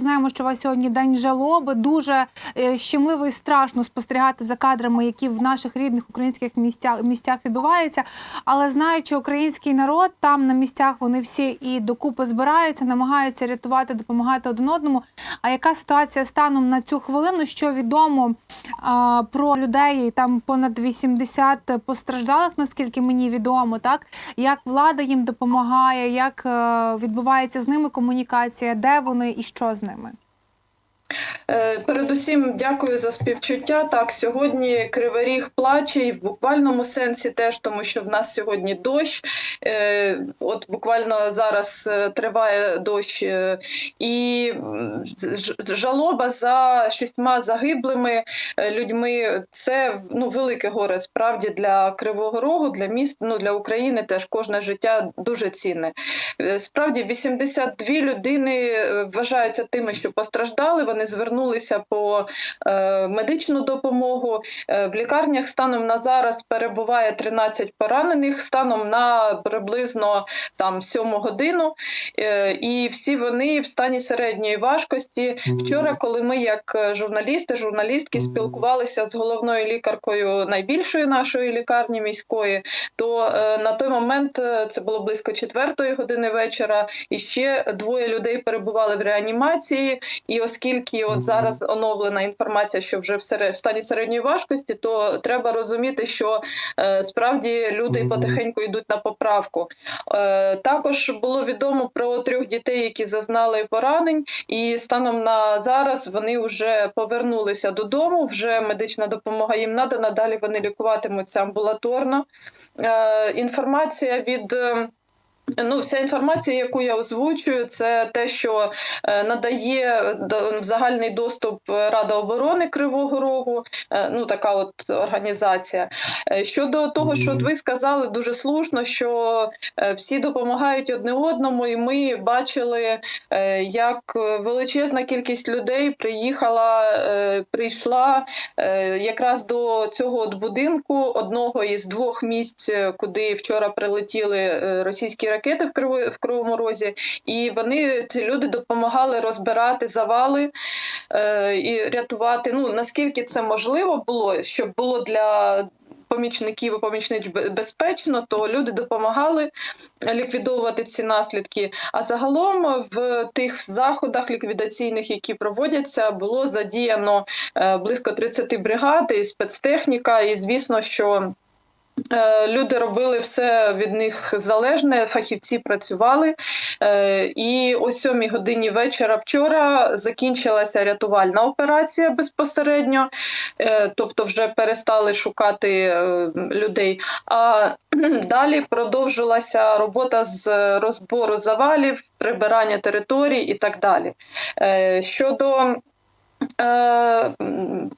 Знаємо, що у вас сьогодні день жалоби. Дуже е, щемливо і страшно спостерігати за кадрами, які в наших рідних українських місцях місцях відбуваються. Але знаючи український народ, там на місцях вони всі і докупи збираються, намагаються рятувати, допомагати один одному. А яка ситуація станом на цю хвилину? Що відомо а, про людей? Там понад 80 постраждалих, наскільки мені відомо, так як влада їм допомагає, як е, відбувається з ними комунікація, де вони і що з ними? Е, Передусім, дякую за співчуття. Так, сьогодні Кривий Ріг плаче і в буквальному сенсі теж, тому що в нас сьогодні дощ. Е, От буквально зараз е, триває дощ, е, і жалоба за шістьма загиблими е, людьми. Це ну велике горе справді для Кривого Рогу, для міст, ну для України теж кожне життя дуже цінне. Е, Справді 82 людини е, вважаються тими, що постраждали. Вони звернулися по е, медичну допомогу. Е, в лікарнях станом на зараз перебуває 13 поранених, станом на приблизно там 7 годину. Е, і всі вони в стані середньої важкості. Вчора, коли ми, як журналісти, журналістки, спілкувалися з головною лікаркою найбільшої нашої лікарні міської, то на той момент це було близько четвертої години вечора, і ще двоє людей перебували в реанімації. І оскільки от зараз оновлена інформація, що вже в стані середньої важкості, то треба розуміти, що е, справді люди потихеньку йдуть на поправку. Е, також було відомо про трьох дітей, які зазнали поранень, і станом на зараз вони вже повернулися додому. Вже медична допомога їм надана. Далі вони лікуватимуться амбулаторно. Е, інформація від. Ну, вся інформація, яку я озвучую, це те, що е, надає загальний доступ Рада оборони Кривого Рогу, е, ну така от організація. Е, Щодо того, що от ви сказали, дуже слушно, що всі допомагають одне одному, і ми бачили, як величезна кількість людей приїхала, прийшла якраз до цього от будинку, одного із двох місць, куди вчора прилетіли російські ракети Криво- в Кривому Розі, і вони ці люди допомагали розбирати завали е, і рятувати. Ну наскільки це можливо було, щоб було для. Помічників і помічниць безпечно, то люди допомагали ліквідовувати ці наслідки. А загалом в тих заходах ліквідаційних, які проводяться, було задіяно е, близько 30 бригад і спецтехніка. І звісно, що Люди робили все від них залежне, фахівці працювали. Е, І о сьомій годині вечора вчора закінчилася рятувальна операція безпосередньо, Е, тобто вже перестали шукати е, людей. А далі продовжилася робота з розбору завалів, прибирання територій і так далі. Е, Щодо е,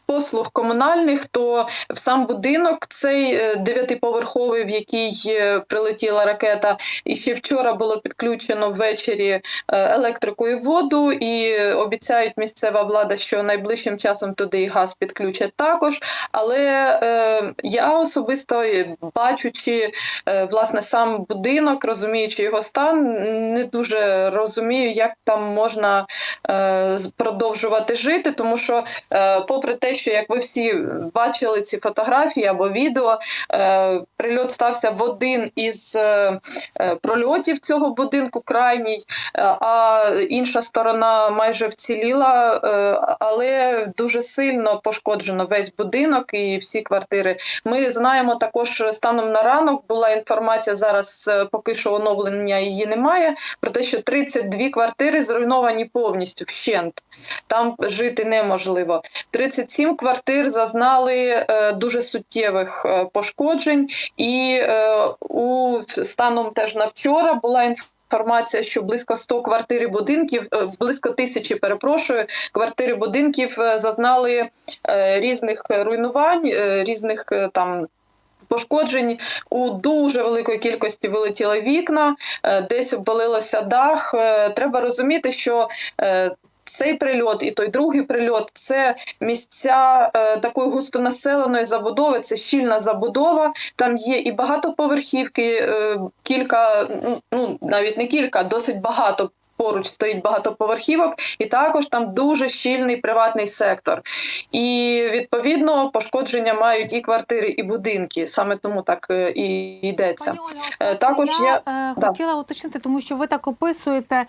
послуг комунальних, то в сам будинок цей е, дев'ятиповерховий, в який е, прилетіла ракета, і ще вчора було підключено ввечері е, електрику і воду, і обіцяють місцева влада, що найближчим часом туди і газ підключать також. Але е, я особисто е, бачучи е, власне сам будинок, розуміючи його стан, не дуже розумію, як там можна е, продовжувати жити, тому що, е, попри те, що як ви всі бачили ці фотографії або відео, е, прильот стався в один із е, е, прольотів цього будинку, крайній, е, а інша сторона майже вціліла, е, але дуже сильно пошкоджено весь будинок і всі квартири. Ми знаємо також станом на ранок була інформація зараз, е, поки що оновлення її немає. Про те, що 32 квартири зруйновані повністю вщент. Там жити неможливо. 37 квартир зазнали е, дуже суттєвих е, пошкоджень, і е, у станом теж на вчора була інформація. Інформація, що близько 100 квартир і будинків, близько тисячі, перепрошую, квартир і будинків зазнали різних руйнувань, різних там пошкоджень. У дуже великої кількості вилетіли вікна, десь обвалилося дах. Треба розуміти, що цей прильот і той другий прильот це місця е, такої густонаселеної забудови, це щільна забудова. Там є і багатоповерхівки, е, кілька, ну навіть не кілька, досить багато поруч стоїть багатоповерхівок, і також там дуже щільний приватний сектор. І відповідно пошкодження мають і квартири, і будинки. Саме тому так е, і йдеться. Пані Е, так от я, я- е, да. хотіла уточнити, тому що ви так описуєте,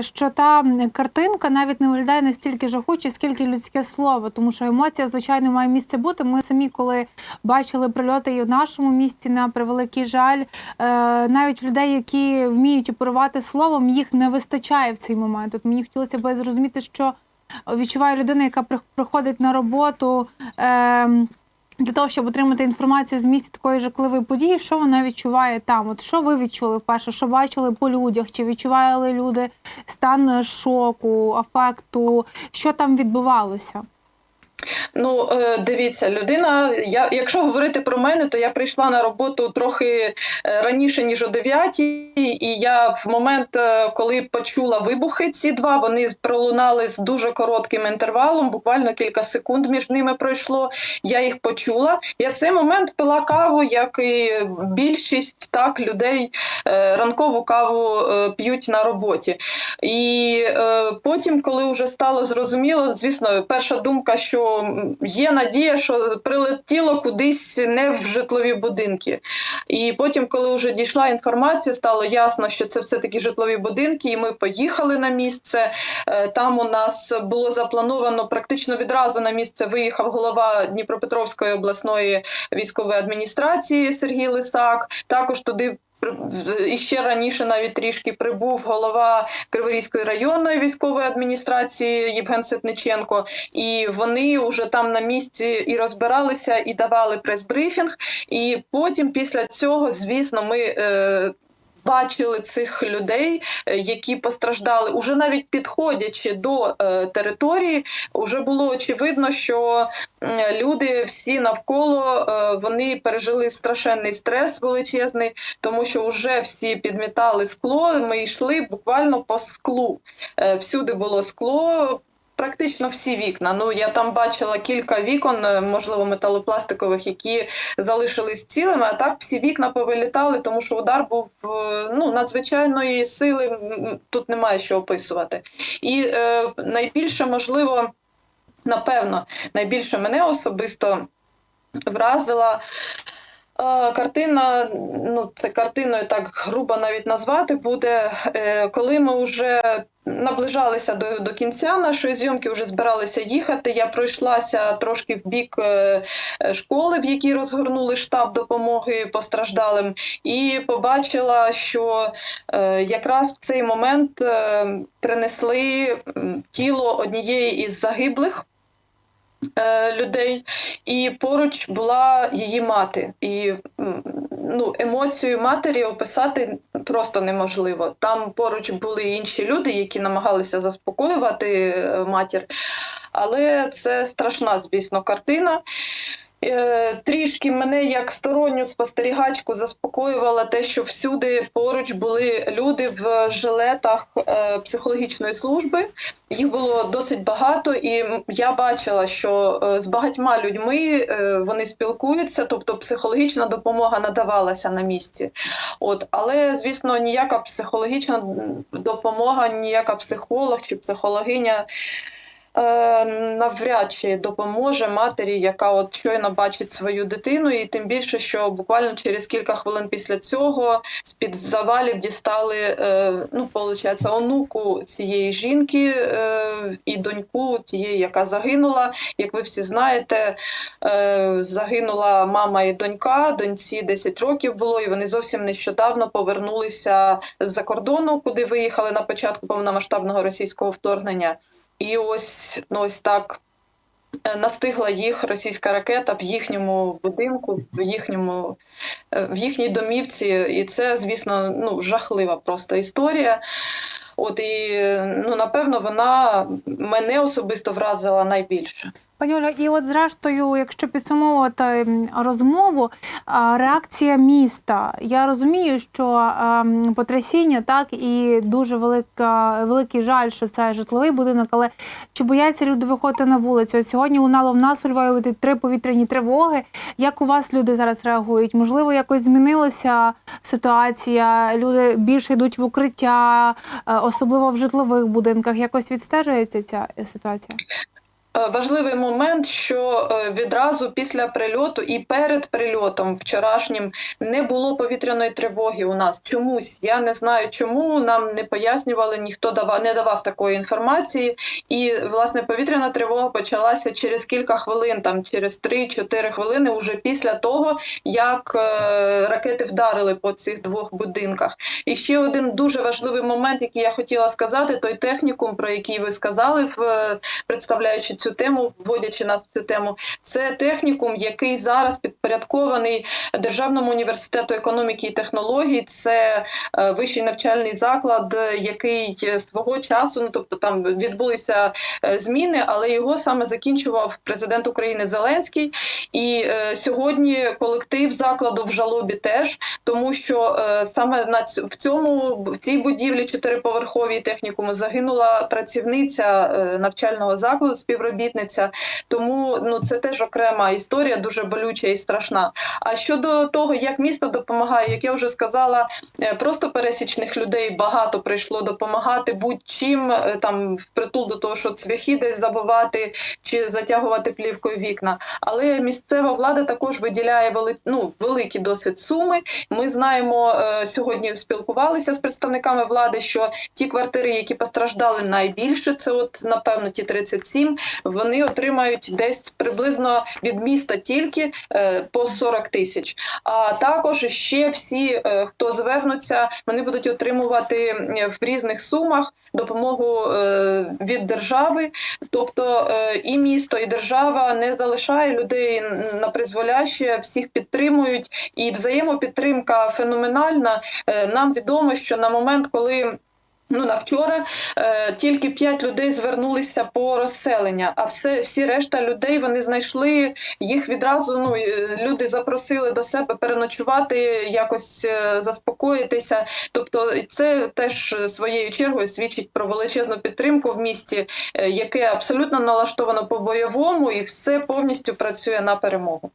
що та картинка навіть не виглядає настільки жахуче, скільки людське слово, тому що емоція, звичайно, має місце бути. Ми самі, коли бачили прильоти і в нашому місті, на превеликий жаль, навіть людей, які вміють оперувати словом, їх не вистачає в цей момент. От мені хотілося б зрозуміти, що відчуває людина, яка приходить на роботу. Е, для того, щоб отримати інформацію з місця такої жахливої події, що вона відчуває там? От що ви відчули вперше? Що бачили по людях? Чи відчували люди стан шоку, афекту? Що там відбувалося? Ну, е, дивіться, людина. Я, якщо говорити про мене, то я прийшла на роботу трохи е, раніше ніж о 9, і я в момент, е, коли почула вибухи, ці два вони пролунали з дуже коротким інтервалом, буквально кілька секунд між ними пройшло. Я їх почула. Я в цей момент пила каву, як і більшість так людей ранкову каву п'ють на роботі. І потім, коли вже стало зрозуміло, звісно, перша думка, що м, є надія, що прилетіло кудись не в житлові будинки. І потім, коли вже дійшла інформація, стало ясно, що це все таки житлові будинки, і ми поїхали на місце. Е, Там у нас було заплановано практично відразу на місце виїхав голова Дніпропетровської обласної військової адміністрації Сергій Лисак. Також туди. І ще раніше навіть трішки прибув голова Криворізької районної військової адміністрації Євген Ситниченко, і вони вже там на місці і розбиралися, і давали прес-брифінг. І потім, після цього, звісно, ми. Е, Бачили цих людей, е, які постраждали, уже навіть підходячи до е, території, вже було очевидно, що люди всі навколо е, вони пережили страшенний стрес величезний, тому що вже всі підмітали скло. Ми йшли буквально по склу. Всюди було скло. Практично всі вікна. Ну я там бачила кілька вікон, е, можливо, металопластикових, які залишились цілими. А так всі вікна повилітали, тому що удар був е, ну надзвичайної сили. Тут немає що описувати. І е, найбільше можливо, напевно, найбільше мене особисто вразила. Е, Картина, ну це картиною так грубо навіть назвати буде. е, Коли ми вже наближалися до, до кінця нашої зйомки, вже збиралися їхати. Я пройшлася трошки в бік е, школи, в якій розгорнули штаб допомоги постраждалим, і побачила, що якраз в цей момент принесли тіло однієї із загиблих. Е, Людей, і поруч була її мати. І ну, емоцію матері описати просто неможливо. Там поруч були інші люди, які намагалися заспокоювати е, матір. Але це страшна, звісно, картина. Е, Трішки мене як сторонню спостерігачку заспокоювало те, що всюди поруч були люди в жилетах е, психологічної служби. Їх було досить багато, і я бачила, що е, з багатьма людьми вони спілкуються, тобто психологічна допомога надавалася на місці. От, але звісно, ніяка психологічна допомога, ніяка психолог чи психологиня. Е, Навряд чи допоможе матері, яка от щойно бачить свою дитину, і тим більше, що буквально через кілька хвилин після цього з під завалів дістали е, ну, виходить, онуку цієї жінки е, і доньку тієї, яка загинула. Як ви всі знаєте, загинула мама і донька. Доньці 10 років було, і вони зовсім нещодавно повернулися з-за кордону, куди виїхали на початку повномасштабного російського вторгнення. І ось, ну, ось так е, настигла їх російська ракета в їхньому будинку, в їхньому е, в їхній домівці. І це, звісно, ну, жахлива просто історія. От і ну, напевно, вона мене особисто вразила найбільше. Пані Оля, і от зрештою, якщо підсумовувати розмову, реакція міста. Я розумію, що потрясіння, так і дуже велика, великий жаль, що це житловий будинок. Але чи бояться люди виходити на вулицю? От сьогодні лунало в нас у Львові три повітряні тривоги. Як у вас люди зараз реагують? Можливо, якось змінилася ситуація? Люди більше йдуть в укриття, е, особливо в житлових будинках. Якось відстежується ця ситуація? Е, Важливий момент, що е, відразу після прильоту і перед прильотом вчорашнім не було повітряної тривоги у нас. Чомусь я не знаю, чому нам не пояснювали, ніхто давав не давав такої інформації. І власне повітряна тривога почалася через кілька хвилин, там через 3-4 хвилини, уже після того, як е, ракети вдарили по цих двох будинках. І ще один дуже важливий момент, який я хотіла сказати, той технікум, про який ви сказали, в представляючи цю тему, вводячи нас в цю тему, це технікум, який зараз підпорядкований Державному університету економіки і технологій. Це е, вищий навчальний заклад, який е, свого часу, ну тобто там відбулися е, зміни, але його саме закінчував президент України Зеленський. І е, сьогодні колектив закладу в жалобі теж, тому що е, саме на ць- в цьому в цій будівлі чотириповерховій технікуму загинула працівниця е, навчального закладу, співробітниця. Тому ну це теж окрема історія, дуже болюча і страшна. А щодо того, як місто допомагає, як я вже сказала, е, просто пересічних людей багато прийшло допомагати будь-чим е, там впритул до того, що цвяхи десь забивати чи затягувати плівкою вікна. Але місцева влада також виділяє вели, ну, великі досить суми. Ми знаємо е, сьогодні спілкувалися з представниками влади, що ті квартири, які постраждали найбільше, це от напевно ті 37, вони отримають десь приблизно від міста тільки е, по 40 тисяч. А також ще всі, е, хто звернуться, вони будуть отримувати в різних сумах допомогу е, від держави. Тобто і місто, і держава не залишає людей на призволяще, всіх підтримують, і взаємопідтримка феноменальна. Нам відомо, що на момент, коли Ну, на вчора е, тільки 5 людей звернулися по розселення, а все, всі решта людей вони знайшли їх відразу. Ну е, люди запросили до себе переночувати, якось е, заспокоїтися. Тобто, це теж своєю чергою свідчить про величезну підтримку в місті, е, яке абсолютно налаштовано по бойовому і все повністю працює на перемогу.